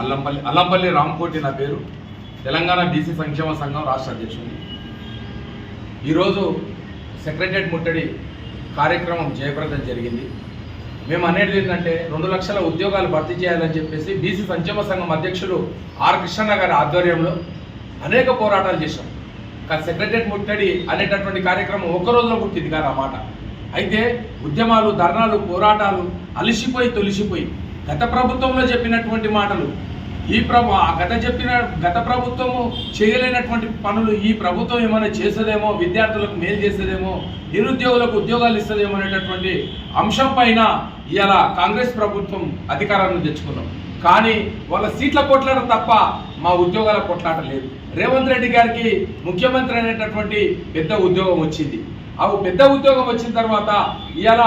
అల్లంపల్లి అల్లంపల్లి రామకోటి నా పేరు. తెలంగాణ బీసీ సంక్షేమ సంఘం రాష్ట్ర అధ్యక్షుడు. ఈరోజు సెక్రటరియట్ ముట్టడి కార్యక్రమం జయప్రదం జరిగింది. మేము అనేది ఏంటంటే రెండు లక్షల ఉద్యోగాలు భర్తీ చేయాలని చెప్పేసి బీసీ సంక్షేమ సంఘం అధ్యక్షులు ఆర్ కృష్ణన్న గారి ఆధ్వర్యంలో అనేక పోరాటాలు చేశాం. కానీ సెక్రటరియట్ ముట్టడి అనేటటువంటి కార్యక్రమం ఒక్క రోజులో పుట్టింది కాదు ఆ మాట అయితే ఉద్యమాలు ధర్నాలు పోరాటాలు అలిసిపోయి తొలిసిపోయి గత ప్రభుత్వంలో చెప్పినటువంటి మాటలు ఈ ప్రభు ఆ గత చెప్పిన గత ప్రభుత్వము చేయలేనటువంటి పనులు ఈ ప్రభుత్వం ఏమైనా చేసేదేమో విద్యార్థులకు మేలు చేసేదేమో నిరుద్యోగులకు ఉద్యోగాలు ఇస్తుందేమో అనేటటువంటి అంశం పైన ఇలా కాంగ్రెస్ ప్రభుత్వం అధికారాన్ని తెచ్చుకున్నాం. కానీ వాళ్ళ సీట్ల కొట్లాట తప్ప మా ఉద్యోగాల కొట్లాట లేదు. రేవంత్ రెడ్డి గారికి ముఖ్యమంత్రి అనేటటువంటి పెద్ద ఉద్యోగం వచ్చింది. ఆ పెద్ద ఉద్యోగం వచ్చిన తర్వాత ఇవాళ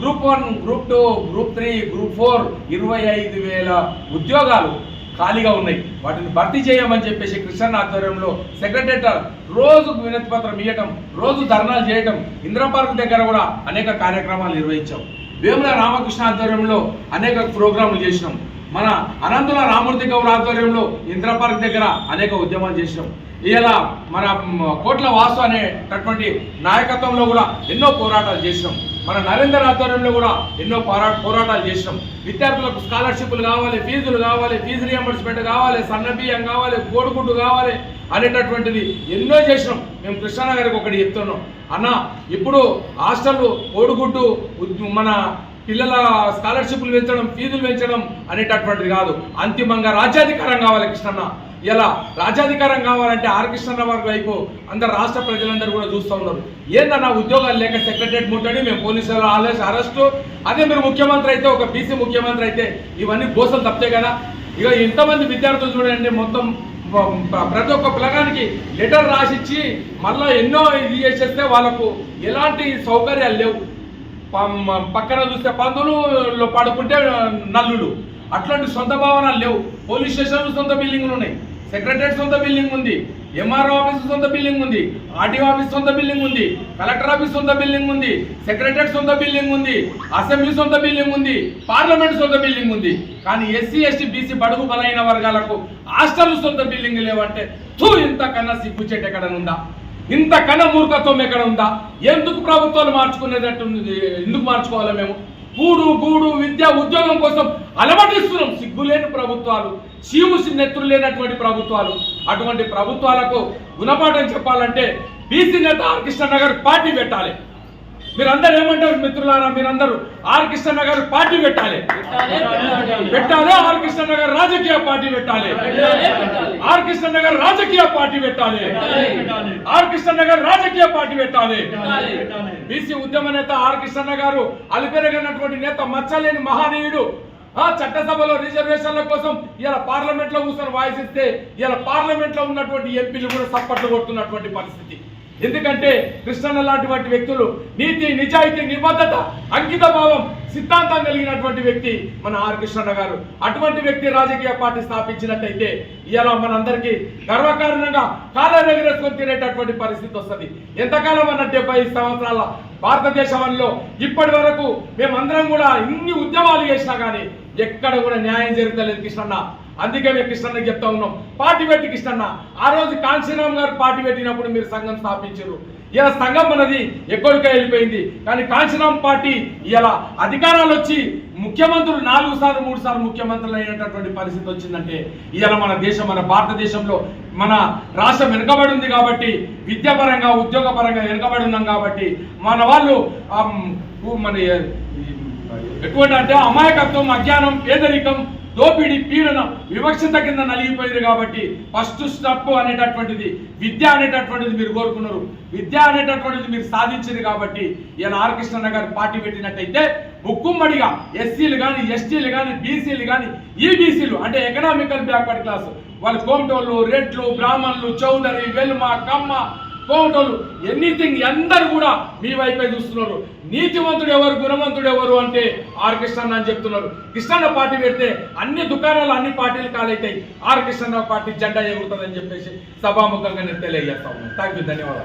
group one group two group three group four ఇరవై ఐదు వేల ఉద్యోగాలు ఖాళీగా ఉన్నాయి. వాటిని భర్తీ చేయమని చెప్పేసి కృష్ణ ఆధ్వర్యంలో సెక్రటరీ రోజు వినతి పత్రం ఇవ్వటం రోజు ధర్నాలు చేయటం ఇందిరా పార్క్ దగ్గర కూడా అనేక కార్యక్రమాలు నిర్వహించాం. వేముల రామకృష్ణ ఆధ్వర్యంలో అనేక ప్రోగ్రాములు చేసినాం. మన అనంతుల రామూర్తి గౌడ్ ఆధ్వర్యంలో ఇందిరా పార్క్ దగ్గర అనేక ఉద్యమాలు చేసినాం. ఇలా మన కోట్ల వాసు అనేటటువంటి నాయకత్వంలో కూడా ఎన్నో పోరాటాలు చేసినాం. మన నరేంద్ర ఆధ్వర్యంలో కూడా ఎన్నో పోరా పోరాటాలు చేసినాం. విద్యార్థులకు స్కాలర్షిప్లు కావాలి ఫీజులు కావాలి ఫీజు రియంబర్స్మెంట్ కావాలి సన్న బియ్యం కావాలి కోడిగుడ్డు కావాలి అనేటటువంటిది ఎన్నో చేసినాం. మేము కృష్ణానగర్కి ఒకటి చెప్తున్నాం. అన్న ఇప్పుడు హాస్టల్ కోడిగుడ్డు ఉద్- మన పిల్లల స్కాలర్షిప్లు పెంచడం ఫీజులు పెంచడం అనేటటువంటిది కాదు. అంతిమంగా రాజ్యాధికారం కావాలి కృష్ణన్న. ఇలా రాజ్యాధికారం కావాలంటే ఆర్ కృష్ణన్న వారి వైపు అందరు రాష్ట్ర ప్రజలందరూ కూడా చూస్తూ ఉన్నారు. ఏందన్నా ఉద్యోగాలు లేక సెక్రటరేట్ ముట్టడి మేము పోలీసులు ఆలేసి అరెస్టు? అదే మీరు ముఖ్యమంత్రి అయితే ఒక బీసీ ముఖ్యమంత్రి అయితే ఇవన్నీ గోసలు తప్పితే కదా? ఇక ఇంతమంది విద్యార్థులు చూడండి మొత్తం ప్రతి ఒక్క పిల్లగానికి లెటర్ రాసిచ్చి మళ్ళీ ఎన్నో ఇది చేసేస్తే వాళ్ళకు ఎలాంటి సౌకర్యాలు లేవు. పక్కన చూస్తే పందులు పడుకుంటే నల్లులు. అట్లాంటి సొంత భవనాలు లేవు. పోలీస్ స్టేషన్లు సొంత బిల్డింగ్లు ఉన్నాయి. సెక్రటరేట్ సొంత బిల్డింగ్ ఉంది. ఎంఆర్ఓ ఆఫీస్ సొంత బిల్డింగ్ ఉంది. ఆర్టీఓ ఆఫీస్ సొంత బిల్డింగ్ ఉంది. కలెక్టర్ ఆఫీస్ సొంత బిల్డింగ్ ఉంది. సెక్రటరేట్ సొంత బిల్డింగ్ ఉంది. అసెంబ్లీ సొంత బిల్డింగ్ ఉంది. పార్లమెంట్ సొంత బిల్డింగ్ ఉంది. కానీ ఎస్సీ ఎస్టీ బీసీ బడుగు బలైన వర్గాలకు హాస్టల్ సొంత బిల్డింగ్ లేవంటే తూ ఇంతకన్నా సిగ్గుచేట ఎక్కడనుందా ఇంతకన్నా మూర్ఖత్వం ఎక్కడ ఉందా? ఎందుకు ప్రభుత్వాలు మార్చుకునేటట్టు ఉంది? ఎందుకు మార్చుకోవాలి మేము? కూడు గూడు విద్య ఉద్యోగం కోసం అలవటిస్తున్నాం సిగ్గులేని ప్రభుత్వాలు చీము నెత్తులు లేనటువంటి ప్రభుత్వాలు. అటువంటి ప్రభుత్వాలకు గుణపాఠం చెప్పాలంటే బీసీ నేత ఆర్ నగర్ పార్టీ పెట్టాలి. మీరందరూ ఏమంటారు మిత్రులారా? మీరందరూ ఆర్ కృష్ణ గారు పార్టీ పెట్టాలి. పెట్టాలి ఆర్ కృష్ణ గారు రాజకీయ పార్టీ పెట్టాలి. ఆర్ కృష్ణ గారు రాజకీయ పార్టీ పెట్టాలి. ఆర్ కృష్ణ గారు రాజకీయ పార్టీ పెట్టాలి. బీసీ ఉద్యమ నేత ఆర్ కృష్ణ గారు అలిపెరగనటువంటి నేత మచ్చలేని మహానీయుడు. ఆ చట్టసభలో రిజర్వేషన్ల కోసం ఇలా పార్లమెంట్లో కూర్చొని వాయిస్ ఇస్తే ఇలా పార్లమెంట్లో ఉన్నటువంటి ఎంపీలు కూడా సప్పట్లు కొడుతున్నటువంటి పరిస్థితి. ఎందుకంటే కృష్ణన్న లాంటి వంటి వ్యక్తులు నీతి నిజాయితీ నిబద్ధత అంకిత భావం సిద్ధాంతం కలిగినటువంటి వ్యక్తి మన ఆర్ కృష్ణన్న గారు. అటువంటి వ్యక్తి రాజకీయ పార్టీ స్థాపించినట్టయితే ఇలా మనందరికీ గర్వకారణంగా కాలం ఎగరేసుకొని తినేటటువంటి పరిస్థితి వస్తుంది. ఎంతకాలం అన్న డెబ్బై సంవత్సరాల భారతదేశంలో ఇప్పటి వరకు మేమందరం కూడా ఇన్ని ఉద్యమాలు చేసినా కానీ ఎక్కడ కూడా న్యాయం జరుగుతలేదు కృష్ణన్న. అందుకే మేము కృష్ణన్నకి చెప్తా ఉన్నాం. పార్టీ పెట్టి కృష్ణన్న ఆ రోజు కాంశీరామ్ గారు పార్టీ పెట్టినప్పుడు మీరు సంఘం స్థాపించారు. ఇలా సంఘం అనేది ఎక్కడికే వెళ్ళిపోయింది. కానీ కాంశీరామ్ పార్టీ ఇలా అధికారాలు వచ్చి ముఖ్యమంత్రులు నాలుగు సార్లు మూడు సార్లు ముఖ్యమంత్రులు అయినటువంటి పరిస్థితి వచ్చిందంటే ఇలా మన దేశం మన భారతదేశంలో మన రాష్ట్రం వెనుకబడి ఉంది కాబట్టి విద్యాపరంగా ఉద్యోగపరంగా వెనుకబడి ఉన్నాం కాబట్టి మన వాళ్ళు మన ఎటువంటి అంటే అమాయకత్వం అజ్ఞానం పేదరికం దోపిడీ పీడన వివక్షత కింద నలిగిపోయింది కాబట్టి ఫస్ట్ స్టెప్ అనేటటువంటిది విద్య అనేటటువంటిది మీరు కోరుకున్నారు. విద్య అనేటటువంటిది మీరు సాధించింది కాబట్టి ఇలా ఆర్ గారు పార్టీ పెట్టినట్టయితే ముక్కుమ్మడిగా ఎస్సీలు కానీ ఎస్టీలు కానీ బీసీలు కానీ ఈబీసీలు అంటే ఎకనామికల్ బ్యాక్వర్డ్ క్లాస్ వాళ్ళు కోమటోళ్ళు రెడ్లు బ్రాహ్మణులు చౌదరి వెల్మ కమ్మ కోమటోళ్ళు ఎనీథింగ్ అందరు కూడా మీ వైపే చూస్తున్నారు. నీతివంతుడు ఎవరు గుణవంతుడు ఎవరు అంటే ఆర్ కృష్ణన్న అని చెప్తున్నారు. కృష్ణన్న పార్టీ పెడితే అన్ని దుకాణాలు అన్ని పార్టీలు కాలైతాయి ఆర్ కృష్ణన్న పార్టీ జెండా ఎగురుతుందని చెప్పేసి సభాముఖంగా నేను తెలియజేస్తా ఉన్నాను. థ్యాంక్ యూ ధన్యవాదాలు.